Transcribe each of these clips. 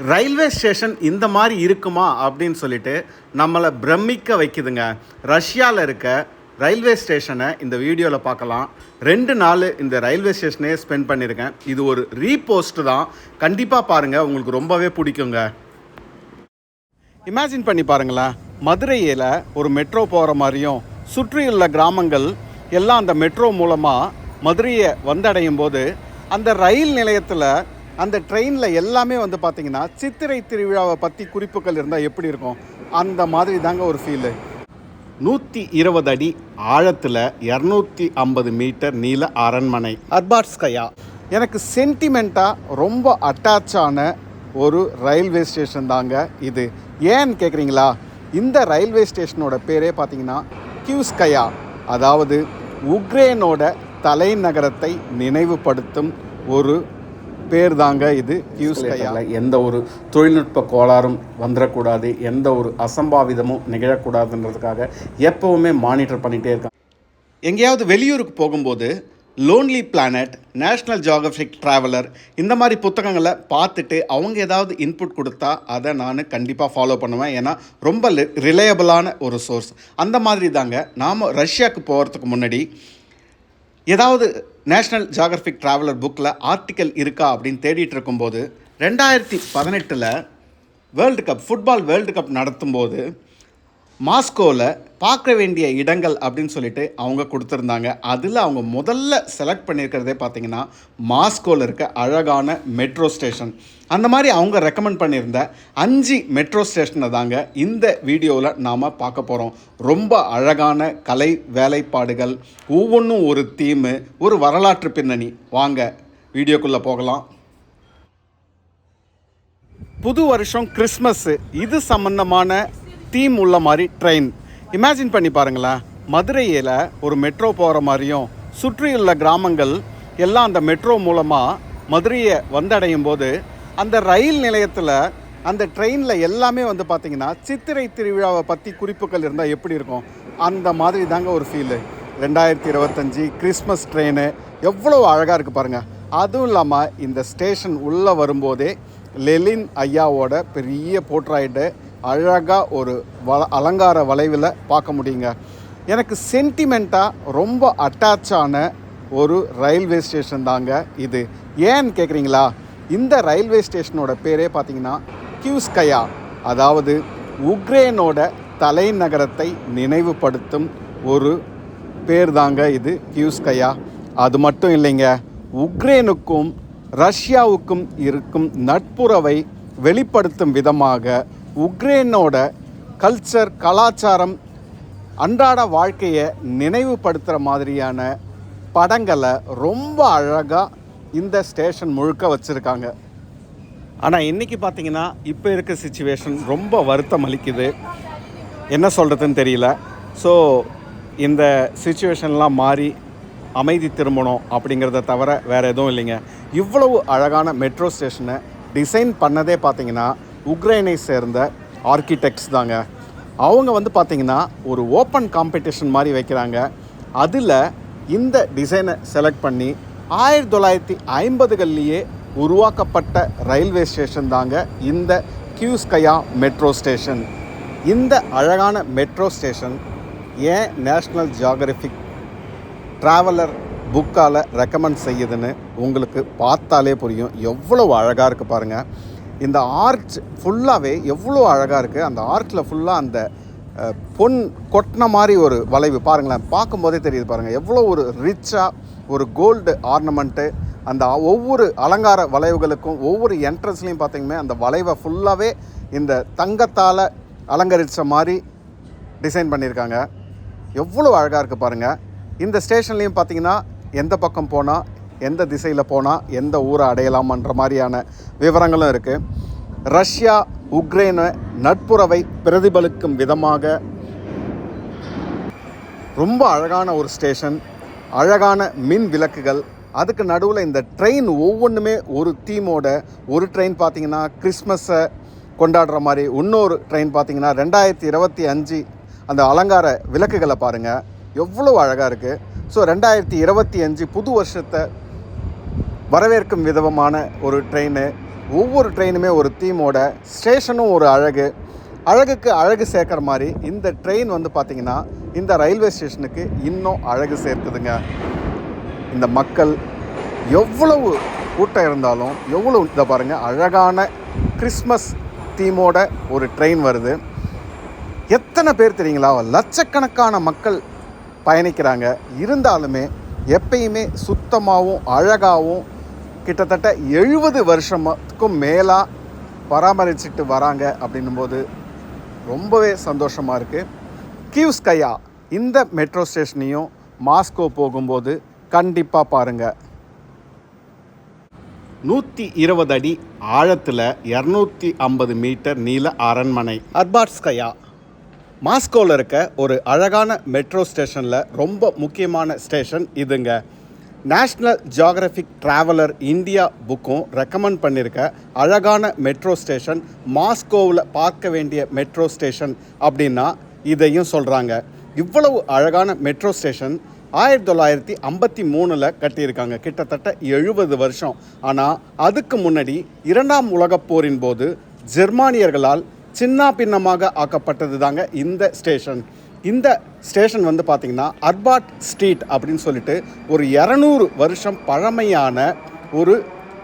Railway station இந்த மாதிரி இருக்குமா அப்படின்னு சொல்லிட்டு நம்மளை பிரமிக்க வைக்குதுங்க. ரஷ்யாவில் இருக்க ரயில்வே ஸ்டேஷனை இந்த வீடியோவில் பார்க்கலாம். ரெண்டு நாள் இந்த ரயில்வே ஸ்டேஷனே ஸ்பெண்ட் பண்ணியிருக்கேன் இது ஒரு ரீபோஸ்ட் தான். கண்டிப்பாக பாருங்கள் உங்களுக்கு ரொம்பவே பிடிக்குங்க. இமேஜின் பண்ணி பாருங்களேன். மதுரையில் ஒரு மெட்ரோ போகிற மாதிரியும் சுற்றியுள்ள கிராமங்கள் எல்லாம் அந்த மெட்ரோ மூலமாக மதுரையை வந்தடையும் போது அந்த ரயில் நிலையத்தில் அந்த ட்ரெயினில் எல்லாமே வந்து பார்த்திங்கன்னா சித்திரை திருவிழாவை பற்றி குறிப்புகள் இருந்தால் எப்படி இருக்கும்? அந்த மாதிரி தாங்க ஒரு ஃபீலு நூற்றி இருபது அடி ஆழத்தில் இரநூத்தி ஐம்பது மீட்டர் நீள அரண்மனை. அர்பாட்ஸ்கயா எனக்கு சென்டிமெண்ட்டாக ரொம்ப அட்டாச்சான ஒரு ரயில்வே ஸ்டேஷன் தாங்க இது. ஏன்னு கேட்குறீங்களா இந்த ரயில்வே ஸ்டேஷனோட பேரே பார்த்தீங்கன்னா கியூஸ்கயா அதாவது உக்ரேனோட தலைநகரத்தை நினைவுபடுத்தும் ஒரு பேர் தாங்க இது கியூஸ்கயா எந்த ஒரு தொழில்நுட்ப கோளாறும் வந்துடக்கூடாது எந்த ஒரு அசம்பாவிதமும் நிகழக்கூடாதுன்றதுக்காக எப்பவுமே மானிட்டர் பண்ணிகிட்டே இருக்காங்க. எங்கேயாவது வெளியூருக்கு போகும்போது Lonely Planet National Geographic Traveller இந்த மாதிரி புத்தகங்களை பார்த்துட்டு அவங்க ஏதாவது இன்புட் கொடுத்தா அதை நான் கண்டிப்பாக ஃபாலோ பண்ணுவேன். ஏன்னா ரொம்ப ரிலையபிளான ஒரு சோர்ஸ் அந்த மாதிரி தாங்க. நாம் ரஷ்யாவுக்கு போகிறதுக்கு முன்னாடி ஏதாவது நேஷ்னல் ஜாகிரபிக் ட்ராவலர் புக்கில் ஆர்டிக்கல் இருக்கா அப்படின்னு தேடிட்டு இருக்கும்போது ரெண்டாயிரத்தி பதினெட்டில் world cup football world cup நடத்தும்போது மாஸ்கோவில் பார்க்க வேண்டிய இடங்கள் அப்படின்னு சொல்லிட்டு அவங்க கொடுத்துருந்தாங்க. அதில் அவங்க முதல்ல செலக்ட் பண்ணியிருக்கிறதே பார்த்தீங்கன்னா மாஸ்கோவில் இருக்க அழகான மெட்ரோ ஸ்டேஷன் அந்த மாதிரி அவங்க ரெக்கமெண்ட் பண்ணியிருந்த அஞ்சு மெட்ரோ ஸ்டேஷனை தாங்க இந்த வீடியோவில் நாம் பார்க்க போகிறோம் ரொம்ப அழகான கலை வேலைப்பாடுகள் ஒவ்வொன்றும் ஒரு தீமு ஒரு வரலாற்று பின்னணி. வாங்க வீடியோக்குள்ளே போகலாம். புது வருஷம் கிறிஸ்மஸ்ஸு இது சம்மந்தமான தீம் உள்ள மாதிரி ட்ரெயின் இமேஜின் பண்ணி பாருங்களேன். மதுரையில் ஒரு மெட்ரோ போகிற மாதிரியும் சுற்றியுள்ள கிராமங்கள் எல்லாம் அந்த மெட்ரோ மூலமாக மதுரையை வந்தடையும் போது அந்த ரயில் நிலையத்தில் அந்த ட்ரெயினில் எல்லாமே வந்து பார்த்திங்கன்னா சித்திரை திருவிழாவை பற்றி குறிப்புகள் இருந்தால் எப்படி இருக்கும்? அந்த மாதிரி தாங்க ஒரு ஃபீலு ரெண்டாயிரத்தி இருபத்தஞ்சி கிறிஸ்மஸ் ட்ரெயின் எவ்வளோ அழகாக இருக்குது பாருங்கள் அதுவும் இல்லாமல் இந்த ஸ்டேஷன் உள்ளே வரும்போதே லெலின் ஐயாவோட பெரிய போர்ட்ராய்டு அழகாக ஒரு வள அலங்கார வளைவில் பார்க்க முடியுங்க. எனக்கு சென்டிமெண்ட்டாக ரொம்ப அட்டாச்சான ஒரு ரயில்வே ஸ்டேஷன் தாங்க இது. ஏன்னு கேட்குறீங்களா இந்த ரயில்வே ஸ்டேஷனோட பேரே பார்த்தீங்கன்னா கியூஸ்கயா அதாவது உக்ரைனோட தலைநகரத்தை நினைவுபடுத்தும் ஒரு பேர் தாங்க இது கியூஸ்கயா அது மட்டும் இல்லைங்க உக்ரைனுக்கும் ரஷ்யாவுக்கும் இருக்கும் நட்புறவை வெளிப்படுத்தும் விதமாக உக்ரைனோட கல்ச்சர் கலாச்சாரம் அன்றாட வாழ்க்கையை நினைவுபடுத்துகிற மாதிரியான படங்களை ரொம்ப அழகாக இந்த ஸ்டேஷன் முழுக்க வச்சுருக்காங்க. ஆனால் இன்றைக்கி பார்த்தீங்கன்னா இப்போ இருக்க சுச்சுவேஷன் ரொம்ப வருத்தம் அளிக்குது. என்ன சொல்கிறதுன்னு தெரியல. ஸோ இந்த சுச்சுவேஷன்லாம் மாறி அமைதி திரும்பணும் அப்படிங்கிறத தவிர வேறு எதுவும் இல்லைங்க. இவ்வளவு அழகான மெட்ரோ ஸ்டேஷனை டிசைன் பண்ணதே பார்த்தீங்கன்னா உக்ரைனை சேர்ந்த ஆர்கிடெக்ட்ஸ் தாங்க. அவங்க வந்து பார்த்திங்கன்னா ஒரு ஓப்பன் காம்படிஷன் மாதிரி வைக்கிறாங்க. அதில் இந்த டிசைனை செலக்ட் பண்ணி ஆயிரத்தி தொள்ளாயிரத்தி ஐம்பதுகள்லேயே உருவாக்கப்பட்ட ரயில்வே ஸ்டேஷன் தாங்க இந்த கியூஸ்கயா மெட்ரோ ஸ்டேஷன் இந்த அழகான மெட்ரோ ஸ்டேஷன் ஏன் நேஷ்னல் ஜியாகிரபிக் ட்ராவலர் புக்கால் ரெக்கமெண்ட் செய்யுதுன்னு உங்களுக்கு பார்த்தாலே புரியும். எவ்வளோ அழகாக இருக்குது பாருங்கள் இந்த ஆர்ச் ஃபுல்லாகவே எவ்வளோ அழகாக இருக்குது அந்த ஆர்ச்சில் ஃபுல்லாக அந்த பொன் கொட்டின மாதிரி ஒரு வளைவு. பாருங்களேன் பார்க்கும்போதே தெரியுது பாருங்கள் எவ்வளோ ஒரு ரிச்சாக ஒரு கோல்டு ஆர்னமெண்ட்டு அந்த ஒவ்வொரு அலங்கார வளைவுகளுக்கும் ஒவ்வொரு என்ட்ரன்ஸ்லேயும் பார்த்தீங்கன்னா அந்த வளைவை ஃபுல்லாகவே இந்த தங்கத்தால் அலங்கரித்த மாதிரி டிசைன் பண்ணியிருக்காங்க. எவ்வளோ அழகாக இருக்குது பாருங்கள் இந்த ஸ்டேஷன்லேயும் பார்த்தீங்கன்னா எந்த பக்கம் போனால் எந்த திசையில் போனால் எந்த ஊரை அடையலாம்ன்ற மாதிரியான விவரங்களும் இருக்குது ரஷ்யா உக்ரைனை நட்புறவை பிரதிபலிக்கும் விதமாக ரொம்ப அழகான ஒரு ஸ்டேஷன் அழகான மின் விளக்குகள் அதுக்கு நடுவில் இந்த ட்ரெயின் ஒவ்வொன்றுமே ஒரு தீமோட ஒரு ட்ரெயின் பார்த்தீங்கன்னா கிறிஸ்மஸை கொண்டாடுற மாதிரி இன்னொரு ட்ரெயின் பார்த்திங்கன்னா ரெண்டாயிரத்தி இருபத்தி அஞ்சு அந்த அலங்கார விளக்குகளை பாருங்கள் எவ்வளோ அழகாக இருக்குது ஸோ ரெண்டாயிரத்தி இருபத்தி அஞ்சு புது வருஷத்தை வரவேற்கும் விதமான ஒரு ட்ரெயின் ஒவ்வொரு ட்ரெயினுமே ஒரு தீமோட ஸ்டேஷனும் ஒரு அழகு. அழகுக்கு அழகு சேர்க்குற மாதிரி இந்த ட்ரெயின் வந்து பார்த்திங்கன்னா இந்த ரயில்வே ஸ்டேஷனுக்கு இன்னும் அழகு சேர்க்குதுங்க. இந்த மக்கள் எவ்வளவு கூட்டம் இருந்தாலும் எவ்வளோ இதை பாருங்கள் அழகான கிறிஸ்மஸ் தீமோட ஒரு ட்ரெயின் வருது. எத்தனை பேர் தெரியுங்களா? லட்சக்கணக்கான மக்கள் பயணிக்கிறாங்க. இருந்தாலுமே எப்பயுமே சுத்தமாகவும் அழகாகவும் கிட்டத்தட்ட எழுபது வருஷத்துக்கும் மேலாக பராமரிச்சுட்டு வராங்க அப்படின்னும்போது ரொம்பவே சந்தோஷமாக இருக்குது கியூஸ்கையா இந்த மெட்ரோ ஸ்டேஷனையும் மாஸ்கோ போகும்போது கண்டிப்பாக பாருங்கள் நூற்றி இருபது அடி ஆழத்தில் இரநூத்தி ஐம்பது மீட்டர் நீள அரண்மனை அர்பாட்ஸ்கயா மாஸ்கோவில் இருக்க ஒரு அழகான மெட்ரோ ஸ்டேஷனில் ரொம்ப முக்கியமான ஸ்டேஷன் இதுங்க. நேஷ்னல் ஜியாகிரபிக் ட்ராவலர் இந்தியா புக்கும் ரெக்கமெண்ட் பண்ணியிருக்க அழகான மெட்ரோ ஸ்டேஷன் மாஸ்கோவில் பார்க்க வேண்டிய மெட்ரோ ஸ்டேஷன் அப்படின்னா இதையும் சொல்கிறாங்க இவ்வளவு அழகான மெட்ரோ ஸ்டேஷன் ஆயிரத்தி தொள்ளாயிரத்தி ஐம்பத்தி மூணில் கட்டியிருக்காங்க. கிட்டத்தட்ட எழுபது வருஷம். ஆனால் அதுக்கு முன்னாடி இரண்டாம் உலகப் போரின் போது ஜெர்மானியர்களால் சின்ன பின்னமாக ஆக்கப்பட்டது தாங்க இந்த ஸ்டேஷன் இந்த ஸ்டேஷன் வந்து பார்த்திங்கன்னா அர்பாட் ஸ்ட்ரீட் அப்படின்னு சொல்லிட்டு ஒரு இரநூறு வருஷம் பழமையான ஒரு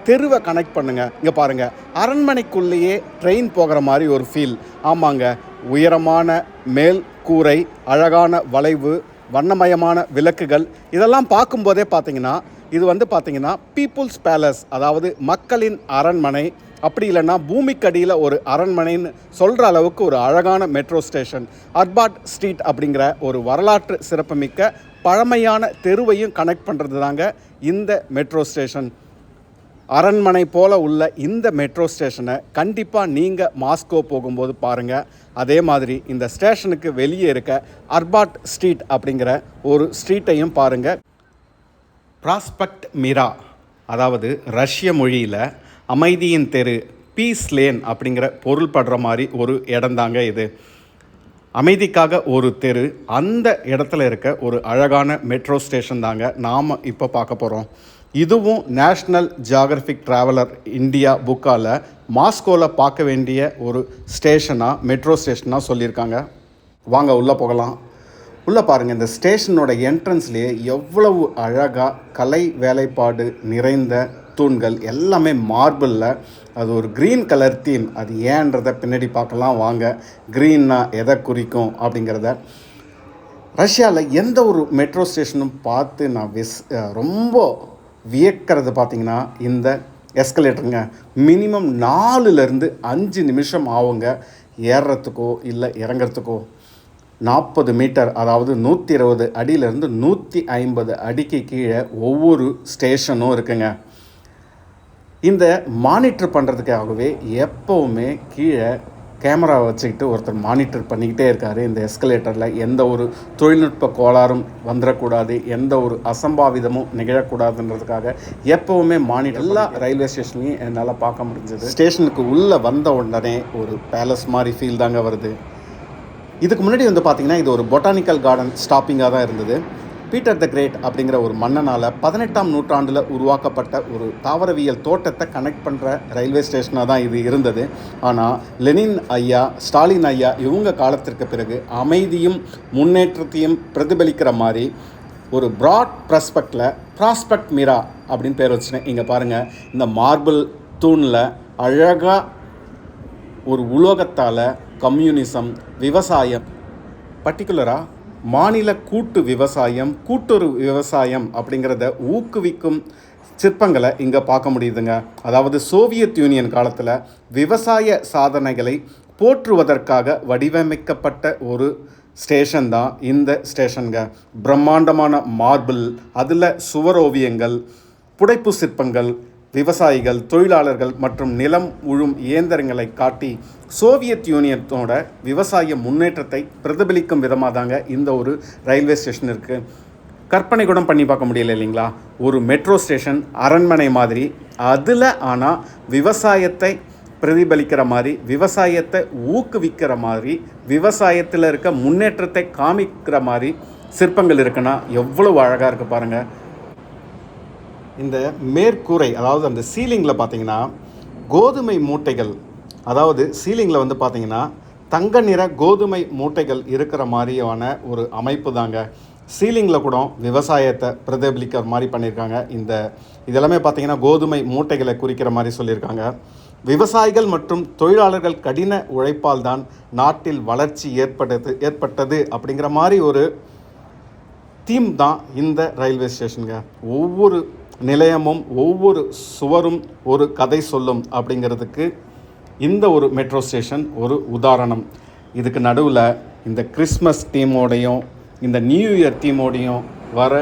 தெருவை கனெக்ட் பண்ணுங்கள் இங்கே பாருங்கள் அரண்மனைக்குள்ளேயே ட்ரெயின் போகிற மாதிரி ஒரு ஃபீல் ஆமாங்க. உயரமான மேல் கூரை அழகான வளைவு வண்ணமயமான விளக்குகள் இதெல்லாம் பார்க்கும்போதே பார்த்தீங்கன்னா இது வந்து பார்த்தீங்கன்னா பீப்புள்ஸ் பேலஸ் அதாவது மக்களின் அரண்மனை. அப்படி இல்லைன்னா பூமிக்கடியில் ஒரு அரண்மனைன்னு சொல்கிற அளவுக்கு ஒரு அழகான மெட்ரோ ஸ்டேஷன் அர்பாட் ஸ்ட்ரீட் அப்படிங்கிற ஒரு வரலாற்று சிறப்புமிக்க பழமையான தெருவையும் கனெக்ட் பண்ணுறது தாங்க இந்த மெட்ரோ ஸ்டேஷன் அரண்மனை போல உள்ள இந்த மெட்ரோ ஸ்டேஷனை கண்டிப்பாக நீங்கள் மாஸ்கோ போகும்போது பாருங்கள் அதே மாதிரி இந்த ஸ்டேஷனுக்கு வெளியே இருக்க அர்பாட் ஸ்ட்ரீட் அப்படிங்கிற ஒரு ஸ்ட்ரீட்டையும் பாருங்கள் ப்ராஸ்பெக்ட் மிரா அதாவது ரஷ்ய மொழியில் அமைதியின் தெரு பீஸ் லேன் அப்படிங்கிற பொருள் படுற மாதிரி ஒரு இடம்தாங்க இது. அமைதிக்காக ஒரு தெரு அந்த இடத்துல இருக்க ஒரு அழகான மெட்ரோ ஸ்டேஷன் தாங்க நாம் இப்போ பார்க்க போகிறோம் இதுவும் நேஷ்னல் ஜியாகிரபிக் ட்ராவலர் இந்தியா புக்கால் மாஸ்கோவில் பார்க்க வேண்டிய ஒரு ஸ்டேஷனாக மெட்ரோ ஸ்டேஷனாக சொல்லியிருக்காங்க. வாங்க உள்ளே போகலாம். உள்ளே பாருங்கள் இந்த ஸ்டேஷனோட என்ட்ரன்ஸ்லேயே எவ்வளவு அழகாக கலை வேலைப்பாடு நிறைந்த தூண்கள் எல்லாமே மார்பிளில். அது ஒரு க்ரீன் கலர் தீம் அது ஏன்றதை பின்னாடி பார்க்கலாம். வாங்க க்ரீன்னா எதை குறிக்கும் அப்படிங்கிறத. ரஷ்யாவில் எந்த ஒரு மெட்ரோ ஸ்டேஷனும் பார்த்து நான் விஸ் ரொம்ப வியக்கிறது பார்த்தீங்கன்னா இந்த எஸ்கலேட்டருங்க மினிமம் நாலுலேருந்து அஞ்சு நிமிஷம் ஆகுங்க. ஏறுறதுக்கோ இல்லை இறங்கிறதுக்கோ. நாற்பது மீட்டர் அதாவது நூற்றி இருபது அடியிலேருந்து நூற்றி ஐம்பது அடிக்கு கீழே ஒவ்வொரு ஸ்டேஷனும் இருக்குங்க. இந்த மானிட்டர் பண்ணுறதுக்காகவே எப்போவுமே கீழே கேமரா வச்சுக்கிட்டு ஒருத்தர் மானிட்டர் பண்ணிக்கிட்டே இருக்கார். இந்த எஸ்கலேட்டரில் எந்த ஒரு தொழில்நுட்ப கோளாறும் வந்துடக்கூடாது எந்த ஒரு அசம்பாவிதமும் நிகழக்கூடாதுன்றதுக்காக எப்போவுமே மானிட்டர் எல்லா ரயில்வே ஸ்டேஷன்லையும் என்னால் பார்க்க முடிஞ்சது. ஸ்டேஷனுக்கு உள்ளே வந்த உடனே ஒரு பேலஸ் மாதிரி ஃபீல் தாங்க வருது. இதுக்கு முன்னாடி வந்து பார்த்தீங்கன்னா இது ஒரு பொட்டானிக்கல் கார்டன் ஸ்டாப்பிங்காக தான் இருந்தது. பீட்டர் த கிரேட் அப்படிங்கிற ஒரு மன்னனால் பதினெட்டாம் நூற்றாண்டில் உருவாக்கப்பட்ட ஒரு தாவரவியல் தோட்டத்தை கனெக்ட் பண்ணுற ரயில்வே ஸ்டேஷனாக தான் இது இருந்தது. ஆனால் லெனின் ஐயா ஸ்டாலின் ஐயா இவங்க காலத்திற்கு பிறகு அமைதியும் முன்னேற்றத்தையும் பிரதிபலிக்கிற மாதிரி ஒரு ப்ராட் ப்ராஸ்பெக்டில் ப்ராஸ்பெக்ட் மிரா அப்படின்னு பேர் வச்சுனேன் இங்கே பாருங்கள் இந்த மார்பிள் தூணில் அழகாக ஒரு உலோகத்தால் கம்யூனிசம் விவசாயம் பர்டிகுலராக மாநில கூட்டு விவசாயம் கூட்டுறவு விவசாயம் அப்படிங்கிறத ஊக்குவிக்கும் சிற்பங்களை இங்கே பார்க்க முடியுதுங்க. அதாவது சோவியத் யூனியன் காலத்தில் விவசாய சாதனைகளை போற்றுவதற்காக வடிவமைக்கப்பட்ட ஒரு ஸ்டேஷன் தான் இந்த ஸ்டேஷனுங்க. பிரம்மாண்டமான மார்பிள் அதில் சுவரோவியங்கள் புடைப்பு சிற்பங்கள் விவசாயிகள் தொழிலாளர்கள் மற்றும் நிலம் உழும் இயந்திரங்களை காட்டி சோவியத் யூனியனோட விவசாய முன்னேற்றத்தை பிரதிபலிக்கும் விதமாக தாங்க இந்த ஒரு ரயில்வே ஸ்டேஷன் இருக்குது கற்பனை கூட பண்ணி பார்க்க முடியல இல்லைங்களா? ஒரு மெட்ரோ ஸ்டேஷன் அரண்மனை மாதிரி. அதில் ஆனால் விவசாயத்தை பிரதிபலிக்கிற மாதிரி விவசாயத்தை ஊக்குவிக்கிற மாதிரி விவசாயத்தில் இருக்க முன்னேற்றத்தை காமிக்கிற மாதிரி சிற்பங்கள் இருக்குன்னா எவ்வளவு அழகாக இருக்குது பாருங்கள் இந்த மேற்கூரை அதாவது அந்த சீலிங்கில் பார்த்தீங்கன்னா கோதுமை மூட்டைகள் அதாவது சீலிங்கில் வந்து பார்த்தீங்கன்னா தங்க நிற கோதுமை மூட்டைகள் இருக்கிற மாதிரியான ஒரு அமைப்பு தாங்க சீலிங்கில் கூட விவசாயத்தை பிரதிபலிக்கிற மாதிரி பண்ணியிருக்காங்க. இந்த இதெல்லாமே பார்த்தீங்கன்னா கோதுமை மூட்டைகளை குறிக்கிற மாதிரி சொல்லியிருக்காங்க. விவசாயிகள் மற்றும் தொழிலாளர்கள் கடின உழைப்பால் தான் நாட்டில் வளர்ச்சி ஏற்பட்டது ஏற்பட்டது அப்படிங்கிற மாதிரி ஒரு தீம் தான் இந்த ரயில்வே ஸ்டேஷனுங்க. ஒவ்வொரு நிலையமும் ஒவ்வொரு சுவரும் ஒரு கதை சொல்லும் அப்படிங்கிறதுக்கு இந்த ஒரு மெட்ரோ ஸ்டேஷன் ஒரு உதாரணம். இதுக்கு நடுவில் இந்த கிறிஸ்மஸ் தீமோடையும் இந்த நியூ இயர் தீமோடையும் வர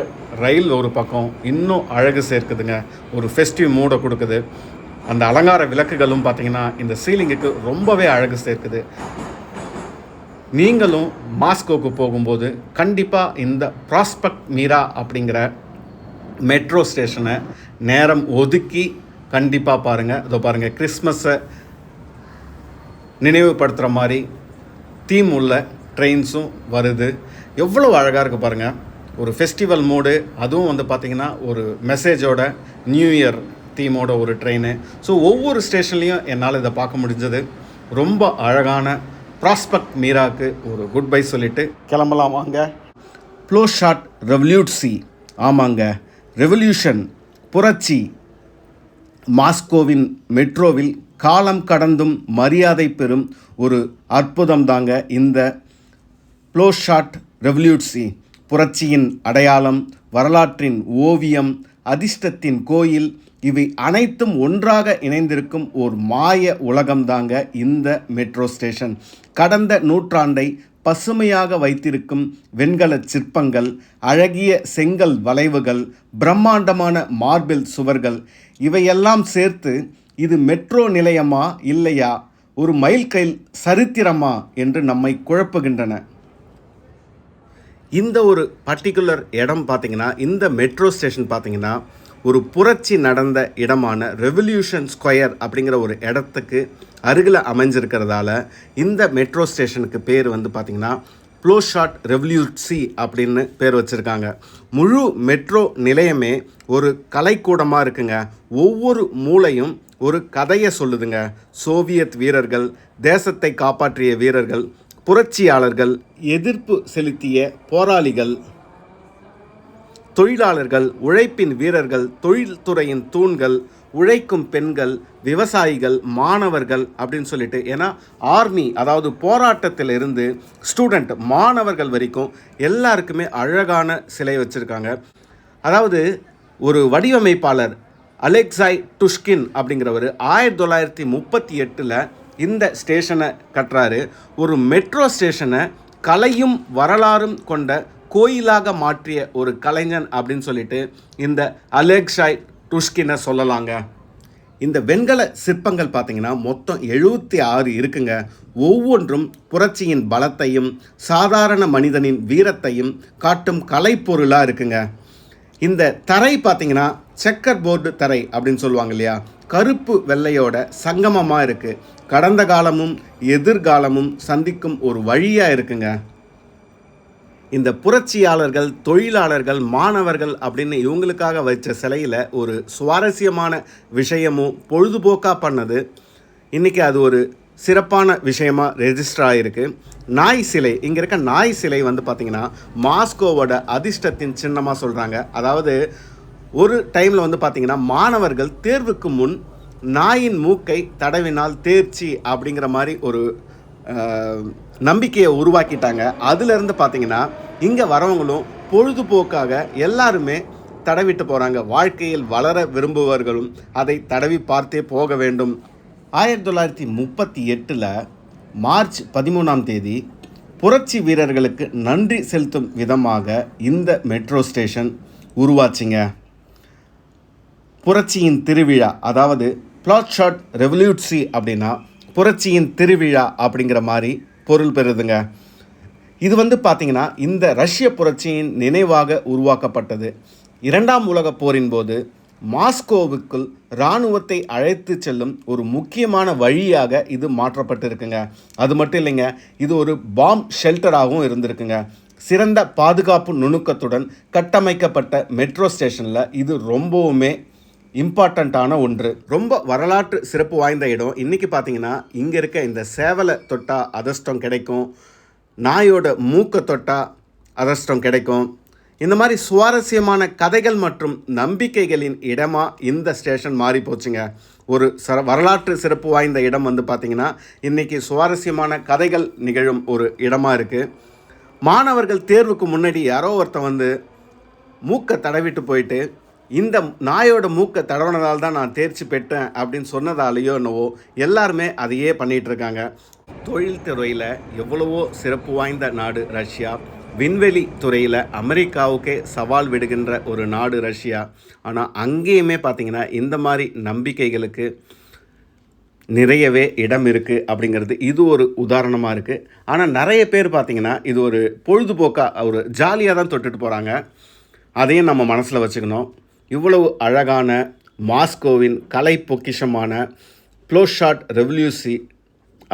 ரயில் ஒரு பக்கம் இன்னும் அழகு சேர்க்குதுங்க. ஒரு ஃபெஸ்டிவ் மூடை கொடுக்குது. அந்த அலங்கார விளக்குகளும் பார்த்தீங்கன்னா இந்த சீலிங்குக்கு ரொம்பவே அழகு சேர்க்குது. நீங்களும் மாஸ்கோக்கு போகும்போது கண்டிப்பாக இந்த ப்ராஸ்பெக்ட் மீரா அப்படிங்கிற மெட்ரோ ஸ்டேஷனை நேரம் ஒதுக்கி கண்டிப்பாக பாருங்கள் இதோ பாருங்கள் கிறிஸ்மஸை நினைவுபடுத்துகிற மாதிரி தீம் உள்ள ட்ரெயின்ஸும் வருது. எவ்வளோ அழகாக இருக்குது பாருங்கள் ஒரு ஃபெஸ்டிவல் மூடு அதுவும் வந்து பார்த்திங்கன்னா ஒரு மெசேஜோட நியூ இயர் தீமோட ஒரு ட்ரெயின் ஸோ ஒவ்வொரு ஸ்டேஷன்லேயும் என்னால் இதை பார்க்க முடிஞ்சது. ரொம்ப அழகான ப்ராஸ்பெக்ட் மீராக்கு ஒரு குட் பை சொல்லிட்டு கிளம்பலாம் வாங்க. ப்ளோ ஷாட் ரெவல்யூட் சி ஆமாங்க. ரெவல்யூஷன் புரட்சி. மாஸ்கோவின் மெட்ரோவில் காலம் கடந்தும் மரியாதை பெறும் ஒரு அற்புதம் தாங்க இந்த ப்ளோஷாட் ரெவல்யூட்சி. புரட்சியின் அடையாளம் வரலாற்றின் ஓவியம் அதிர்ஷ்டத்தின் கோயில் இவை அனைத்தும் ஒன்றாக இணைந்திருக்கும் ஒரு மாய உலகம்தாங்க இந்த மெட்ரோ ஸ்டேஷன். கடந்த நூற்றாண்டை பசுமையாக வைத்திருக்கும் வெண்கல சிற்பங்கள் அழகிய செங்கல் வளைவுகள் பிரம்மாண்டமான மார்பிள் சுவர்கள் இவையெல்லாம் சேர்த்து இது மெட்ரோ நிலையமா இல்லையா? ஒரு மைல்கல் சரித்திரமா என்று நம்மை குழப்புகின்றன. இந்த ஒரு பர்டிகுலர் இடம் பார்த்தீங்கன்னா இந்த மெட்ரோ ஸ்டேஷன் பார்த்தீங்கன்னா ஒரு புரட்சி நடந்த இடமான ரெவல்யூஷன் ஸ்கொயர் அப்படிங்கிற ஒரு இடத்துக்கு அருகில் அமைஞ்சிருக்கிறதால இந்த மெட்ரோ ஸ்டேஷனுக்கு பேர் வந்து பார்த்திங்கன்னா ப்ளோஷாட் ரெவல்யூட்சி அப்படின்னு பேர் வச்சுருக்காங்க. முழு மெட்ரோ நிலையமே ஒரு கலைக்கூடமாக இருக்குங்க. ஒவ்வொரு மூளையும் ஒரு கதையை சொல்லுதுங்க. சோவியத் வீரர்கள் தேசத்தை காப்பாற்றிய வீரர்கள் புரட்சியாளர்கள் எதிர்ப்பு செலுத்திய போராளிகள் தொழிலாளர்கள் உழைப்பின் வீரர்கள் தொழில்துறையின் தூண்கள் உழைக்கும் பெண்கள் விவசாயிகள் மாணவர்கள் அப்படின்னு சொல்லிட்டு ஏன்னா ஆர்மி அதாவது போராட்டத்தில் இருந்து ஸ்டூடெண்ட் மாணவர்கள் வரைக்கும் எல்லாருக்குமே அழகான சிலை வச்சுருக்காங்க. அதாவது ஒரு வடிவமைப்பாளர் அலெக்சாய் டுஷ்கின் அப்படிங்கிறவர் ஆயிரத்தி தொள்ளாயிரத்தி முப்பத்தி எட்டில் இந்த ஸ்டேஷனை கட்டுறாரு. ஒரு மெட்ரோ ஸ்டேஷனை கலையும் வரலாறும் கொண்ட கோயிலாக மாற்றிய ஒரு கலைஞன் அப்படின்னு சொல்லிட்டு இந்த அலெக்ஷாய் டுஷ்கினை சொல்லலாங்க. இந்த வெண்கல சிற்பங்கள் பார்த்தீங்கன்னா மொத்தம் எழுபத்தி ஆறு இருக்குங்க. ஒவ்வொன்றும் புரட்சியின் பலத்தையும் சாதாரண மனிதனின் வீரத்தையும் காட்டும் கலைப்பொருளாக இருக்குங்க. இந்த தரை பார்த்தீங்கன்னா செக்கர் போர்டு தரை அப்படின்னு சொல்லுவாங்க இல்லையா? கருப்பு வெள்ளையோட சங்கமமாக இருக்குது கடந்த காலமும் எதிர்காலமும் சந்திக்கும் ஒரு வழியாக இருக்குங்க. இந்த புரட்சியாளர்கள் தொழிலாளர்கள் மாணவர்கள் அப்படின்னு இவங்களுக்காக வச்ச சிலையில் ஒரு சுவாரஸ்யமான விஷயமும் பொழுதுபோக்காக பண்ணது. இன்றைக்கி அது ஒரு சிறப்பான விஷயமா ரெஜிஸ்டர் ஆகிருக்கு நாய் சிலை இங்கே இருக்க நாய் சிலை வந்து பார்த்திங்கன்னா மாஸ்கோவோட அதிர்ஷ்டத்தின் சின்னமாக சொல்கிறாங்க அதாவது ஒரு டைமில் வந்து பார்த்திங்கன்னா மாணவர்கள் தேர்வுக்கு முன் நாயின் மூக்கை தடவினால் தேர்ச்சி அப்படிங்கிற மாதிரி ஒரு நம்பிக்கையை உருவாக்கிட்டாங்க. அதுலேருந்து பார்த்தீங்கன்னா இங்கே வரவங்களும் பொழுதுபோக்காக எல்லாருமே தடவிட்டு போகிறாங்க வாழ்க்கையில் வளர விரும்புபவர்களும் அதை தடவி பார்த்தே போக வேண்டும். ஆயிரத்தி தொள்ளாயிரத்தி முப்பத்தி எட்டில் மார்ச் பதிமூணாம் தேதி புரட்சி வீரர்களுக்கு நன்றி செலுத்தும் விதமாக இந்த மெட்ரோ ஸ்டேஷன் உருவாச்சுங்க. புரட்சியின் திருவிழா அதாவது பிளாட் ஷாட் ரெவல்யூட்சி அப்படின்னா புரட்சியின் திருவிழா அப்படிங்கிற மாதிரி பொருள் பெறுதுங்க. இது வந்து பார்த்திங்கன்னா இந்த ரஷ்ய புரட்சியின் நினைவாக உருவாக்கப்பட்டது. இரண்டாம் உலகப் போரின் போது மாஸ்கோவுக்குள் இராணுவத்தை அழைத்து செல்லும் ஒரு முக்கியமான வழியாக இது மாற்றப்பட்டிருக்குங்க. அது மட்டும் இல்லைங்க இது ஒரு பாம் ஷெல்டராகவும் இருந்திருக்குங்க. சிறந்த பாதுகாப்பு நுணுக்கத்துடன் கட்டமைக்கப்பட்ட மெட்ரோ ஸ்டேஷனில் இது ரொம்பவுமே இம்பார்ட்டண்ட்டான ஒன்று. ரொம்ப வரலாற்று சிறப்பு வாய்ந்த இடம். இன்றைக்கி பார்த்தீங்கன்னா இங்கே இருக்க இந்த சேவலை தொட்டா அதிர்ஷ்டம் கிடைக்கும். நாயோட மூக்கை தொட்டா அதிர்ஷ்டம் கிடைக்கும். இந்த மாதிரி சுவாரஸ்யமான கதைகள் மற்றும் நம்பிக்கைகளின் இடமா இந்த ஸ்டேஷன் மாறி போச்சுங்க. ஒரு சர வரலாற்று சிறப்பு வாய்ந்த இடம் வந்து பார்த்திங்கன்னா இன்றைக்கி சுவாரஸ்யமான கதைகள் நிகழும் ஒரு இடமா இருக்குது மாணவர்கள் தேர்வுக்கு முன்னாடி யாரோ ஒருத்தன் வந்து மூக்கை தடவிட்டு போயிட்டு இந்த நாயோட மூக்கை தடவனதால் தான் நான் தேர்ச்சி பெற்றேன் அப்படின்னு சொன்னதாலேயோ என்னவோ எல்லாருமே அதையே பண்ணிகிட்டு இருக்காங்க தொழில் துறையில் எவ்வளவோ சிறப்பு வாய்ந்த நாடு ரஷ்யா. விண்வெளி துறையில் அமெரிக்காவுக்கே சவால் விடுகின்ற ஒரு நாடு ரஷ்யா. ஆனால் அங்கேயுமே பார்த்திங்கன்னா இந்த மாதிரி நம்பிக்கைகளுக்கு நிறையவே இடம் இருக்குது அப்படிங்கிறது இது ஒரு உதாரணமாக இருக்குது ஆனால் நிறைய பேர் பார்த்திங்கன்னா இது ஒரு பொழுதுபோக்காக ஒரு ஜாலியாக தான் தொட்டுட்டு போகிறாங்க அதையும் நம்ம மனசில் வச்சுக்கணும். இவ்வளவு அழகான மாஸ்கோவின் கலை பொக்கிஷமான ப்ளோஷாட் ரெவல்யூசி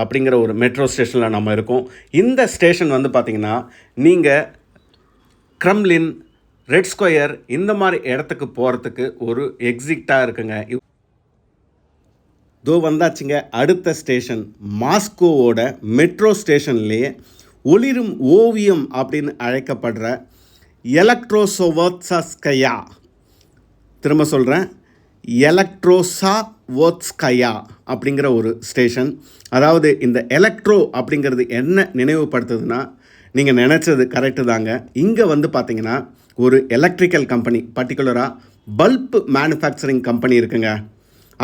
அப்படிங்கிற ஒரு மெட்ரோ ஸ்டேஷனில் நம்ம இருக்கோம். இந்த ஸ்டேஷன் வந்து பார்த்திங்கன்னா நீங்கள் க்ரம்லின் ரெட் ஸ்கொயர் இந்த மாதிரி இடத்துக்கு போகிறதுக்கு ஒரு எக்ஸிக்டாக இருக்குங்க. தோ வந்தாச்சுங்க அடுத்த ஸ்டேஷன் மாஸ்கோவோட மெட்ரோ ஸ்டேஷன்லேயே ஒளிரும் ஓவியம் அப்படின்னு அழைக்கப்படுற எலக்ட்ரோசோவத்சஸ்கயா திரும்ப சொல்கிறேன் எலக்ட்ரோசா வோத்ஸ்கயா அப்படிங்கிற ஒரு ஸ்டேஷன் அதாவது இந்த எலக்ட்ரோ அப்படிங்கிறது என்ன நினைவுபடுத்துதுன்னா நீங்கள் நினச்சது கரெக்டு தாங்க. இங்கே வந்து பார்த்தீங்கன்னா ஒரு எலக்ட்ரிக்கல் கம்பெனி பர்டிகுலராக பல்ப் மேனுஃபேக்சரிங் கம்பெனி இருக்குங்க.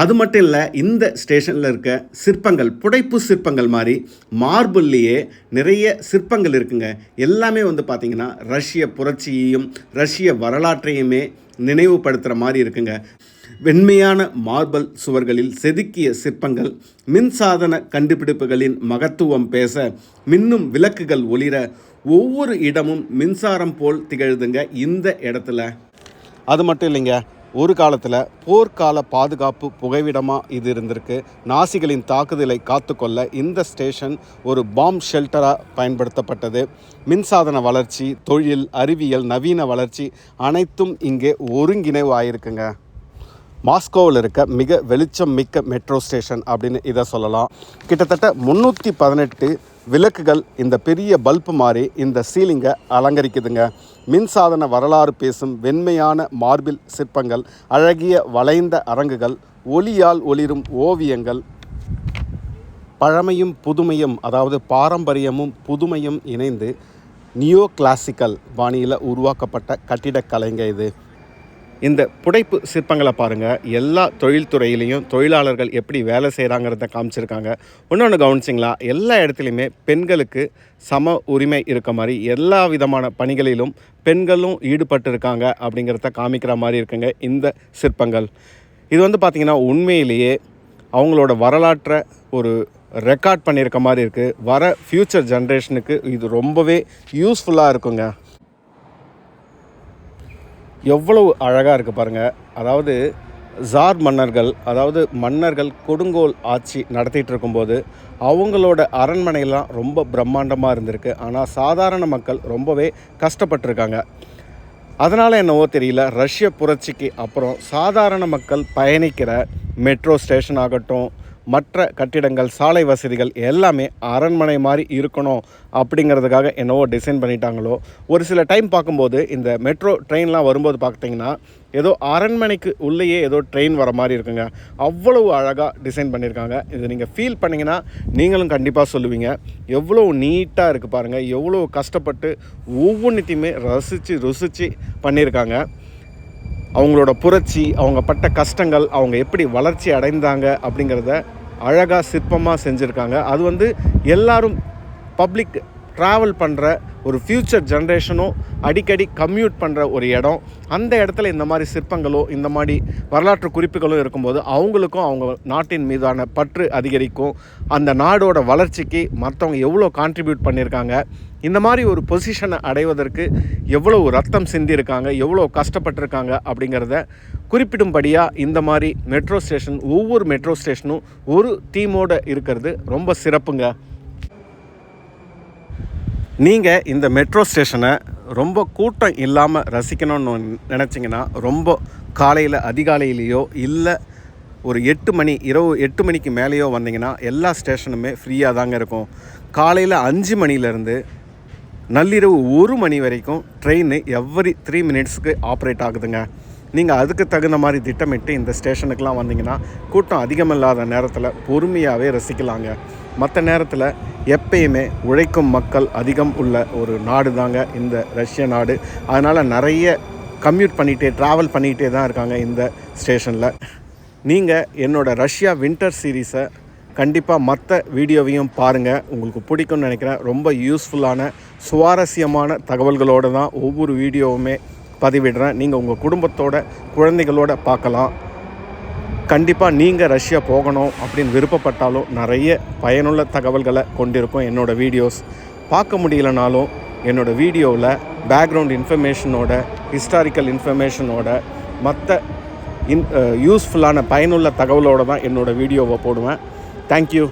அது மட்டும் இல்லை இந்த ஸ்டேஷனில் இருக்க சிற்பங்கள் புடைப்பு சிற்பங்கள் மாதிரி மார்பிள்லேயே நிறைய சிற்பங்கள் இருக்குங்க. எல்லாமே வந்து பார்த்திங்கன்னா ரஷ்ய புரட்சியையும் ரஷ்ய வரலாற்றையுமே நினைவுபடுத்துகிற மாதிரி இருக்குங்க. வெண்மையான மார்பல் சுவர்களில் செதுக்கிய சிற்பங்கள் மின்சாதன கண்டுபிடிப்புகளின் மகத்துவம் பேச மின்னும் விளக்குகள் ஒளிர ஒவ்வொரு இடமும் மின்சாரம் போல் திகழுதுங்க இந்த இடத்துல. அது மட்டும் இல்லைங்க ஒரு காலத்தில் போர்க்கால பாதுகாப்பு புகைவிடமாக இது இருந்திருக்கு. நாசிகளின் தாக்குதலை காத்துக்கொள்ள இந்த ஸ்டேஷன் ஒரு பாம் ஷெல்டராக பயன்படுத்தப்பட்டது. மின்சாதன வளர்ச்சி தொழில் அறிவியல் நவீன வளர்ச்சி அனைத்தும் இங்கே ஒருங்கிணைவு ஆயிருக்குங்க மாஸ்கோவில் இருக்க மிக வெளிச்சம் மிக்க மெட்ரோ ஸ்டேஷன் அப்படின்னு இதை சொல்லலாம். கிட்டத்தட்ட முந்நூற்றி பதினெட்டு விளக்குகள் இந்த பெரிய பல்ப் மாதிரி இந்த சீலிங்கை அலங்கரிக்குதுங்க. மின்சாதன வரலாறு பேசும் வெண்மையான மார்பிள் சிற்பங்கள் அழகிய வளைந்த அரங்குகள் ஒளியால் ஒளிரும் ஓவியங்கள் பழமையும் புதுமையும் அதாவது பாரம்பரியமும் புதுமையும் இணைந்து நியோ கிளாசிக்கல் பாணியில் உருவாக்கப்பட்ட கட்டிடக்கலைங்க இது. இந்த புடைப்பு சிற்பங்களை பாருங்கள் எல்லா தொழில்துறையிலையும் தொழிலாளர்கள் எப்படி வேலை செய்கிறாங்கிறத காமிச்சிருக்காங்க. இன்னொன்று கவனிச்சிங்களா? எல்லா இடத்துலையுமே பெண்களுக்கு சம உரிமை இருக்க மாதிரி எல்லா விதமான பணிகளிலும் பெண்களும் ஈடுபட்டு இருக்காங்க அப்படிங்கிறத காமிக்கிற மாதிரி இருக்குங்க இந்த சிற்பங்கள். இது வந்து பார்த்திங்கன்னா உண்மையிலேயே அவங்களோட வரலாற்றை ஒரு ரெக்கார்ட் பண்ணியிருக்க மாதிரி இருக்குது வர ஃப்யூச்சர் ஜென்ரேஷனுக்கு இது ரொம்பவே யூஸ்ஃபுல்லாக இருக்குங்க. எவ்வளவு அழகாக இருக்குது பாருங்கள் அதாவது ஜார் மன்னர்கள் அதாவது மன்னர்கள் கொடுங்கோல் ஆட்சி நடத்திட்டு இருக்கும்போது அவங்களோட அரண்மனையெல்லாம் ரொம்ப பிரம்மாண்டமாக இருந்திருக்கு. ஆனால் சாதாரண மக்கள் ரொம்பவே கஷ்டப்பட்டிருக்காங்க. அதனால் என்னவோ தெரியல ரஷ்ய புரட்சிக்கு அப்புறம் சாதாரண மக்கள் பயணிக்கிற மெட்ரோ ஸ்டேஷன் ஆகட்டும் மற்ற கட்டிடங்கள் சாலை வசதிகள் எல்லாமே அரண்மனை மாதிரி இருக்கணும் அப்படிங்கிறதுக்காக என்னவோ டிசைன் பண்ணிட்டாங்களோ. ஒரு சில டைம் பார்க்கும்போது இந்த மெட்ரோ ட்ரெயின்லாம் வரும்போது பார்த்தீங்கன்னா ஏதோ அரண்மனைக்கு உள்ளேயே ஏதோ ட்ரெயின் வர மாதிரி இருக்குங்க. அவ்வளவு அழகாக டிசைன் பண்ணியிருக்காங்க. இது நீங்கள் ஃபீல் பண்ணிங்கன்னா நீங்களும் கண்டிப்பாக சொல்லுவீங்க. எவ்வளோ நீட்டாக இருக்குது பாருங்கள் எவ்வளோ கஷ்டப்பட்டு ஒவ்வொன்றுத்தையுமே ரசித்து ருசித்து பண்ணியிருக்காங்க. அவங்களோட புரட்சி அவங்க பட்ட கஷ்டங்கள் அவங்க எப்படி வளர்ச்சி அடைந்தாங்க அப்படிங்கிறத அழகாக சிற்பமாக செஞ்சுருக்காங்க. அது வந்து எல்லாரும் பப்ளிக் ட்ராவல் பண்ணுற ஒரு ஃப்யூச்சர் ஜென்ரேஷனும் அடிக்கடி கம்யூட் பண்ணுற ஒரு இடம். அந்த இடத்துல இந்த மாதிரி சிற்பங்களோ இந்த மாதிரி வரலாற்று குறிப்புகளும் இருக்கும்போது அவங்களுக்கும் அவங்க நாட்டின் மீதான பற்று அதிகரிக்கும். அந்த நாடோட வளர்ச்சிக்கு மற்றவங்க எவ்வளோ கான்ட்ரிபியூட் பண்ணியிருக்காங்க இந்த மாதிரி ஒரு பொசிஷனை அடைவதற்கு எவ்வளோ ரத்தம் சிந்தியிருக்காங்க எவ்வளோ கஷ்டப்பட்டிருக்காங்க அப்படிங்கிறத குறிப்பிடும்படியாக இந்த மாதிரி மெட்ரோ ஸ்டேஷன் ஒவ்வொரு மெட்ரோ ஸ்டேஷனும் ஒரு டீமோடு இருக்கிறது ரொம்ப சிறப்புங்க. நீங்கள் இந்த மெட்ரோ ஸ்டேஷனை ரொம்ப கூட்டம் இல்லாமல் ரசிக்கணும்னு நினச்சிங்கன்னா ரொம்ப காலையில் அதிகாலையிலேயோ இல்லை ஒரு எட்டு மணி இரவு எட்டு மணிக்கு மேலேயோ வந்தீங்கன்னா எல்லா ஸ்டேஷனுமே ஃப்ரீயாக தாங்க இருக்கும். காலையில் அஞ்சு மணிலேருந்து நள்ளிரவு ஒரு மணி வரைக்கும் ட்ரெயின் எவ்ரி த்ரீ மினிட்ஸ்க்கு ஆப்ரேட் ஆகுதுங்க. நீங்கள் அதுக்கு தகுந்த மாதிரி திட்டமிட்டு இந்த ஸ்டேஷனுக்கெலாம் வந்தீங்கன்னா கூட்டம் அதிகமில்லாத நேரத்தில் பொறுமையாகவே ரசிக்கலாங்க. மற்ற நேரத்தில் எப்பயுமே உழைக்கும் மக்கள் அதிகம் உள்ள ஒரு நாடு தாங்க இந்த ரஷ்ய நாடு. அதனால் நிறைய கம்யூட் பண்ணிகிட்டே ட்ராவல் பண்ணிகிட்டே தான் இருக்காங்க இந்த ஸ்டேஷனில் நீங்கள் என்னோடய ரஷ்யா வின்டர் சீரீஸை கண்டிப்பாக மற்ற வீடியோவையும் பாருங்கள் உங்களுக்கு பிடிக்கும்னு நினைக்கிறேன். ரொம்ப யூஸ்ஃபுல்லான சுவாரஸ்யமான தகவல்களோடு தான் ஒவ்வொரு வீடியோவுமே பதிவிடுறேன். நீங்கள் உங்கள் குடும்பத்தோட குழந்தைகளோட பார்க்கலாம். கண்டிப்பாக நீங்கள் ரஷ்யா போகணும் அப்படின்னு விருப்பப்பட்டாலும் நிறைய பயனுள்ள தகவல்களை கொண்டிருக்கும் என்னோடய வீடியோஸ். பார்க்க முடியலனாலும் என்னோடய வீடியோவில் பேக்ரவுண்ட் இன்ஃபர்மேஷனோட ஹிஸ்டாரிக்கல் இன்ஃபர்மேஷனோட மற்ற இன் யூஸ்ஃபுல்லான பயனுள்ள தகவலோடு தான் என்னோடய வீடியோவை போடுவேன். தேங்க்யூ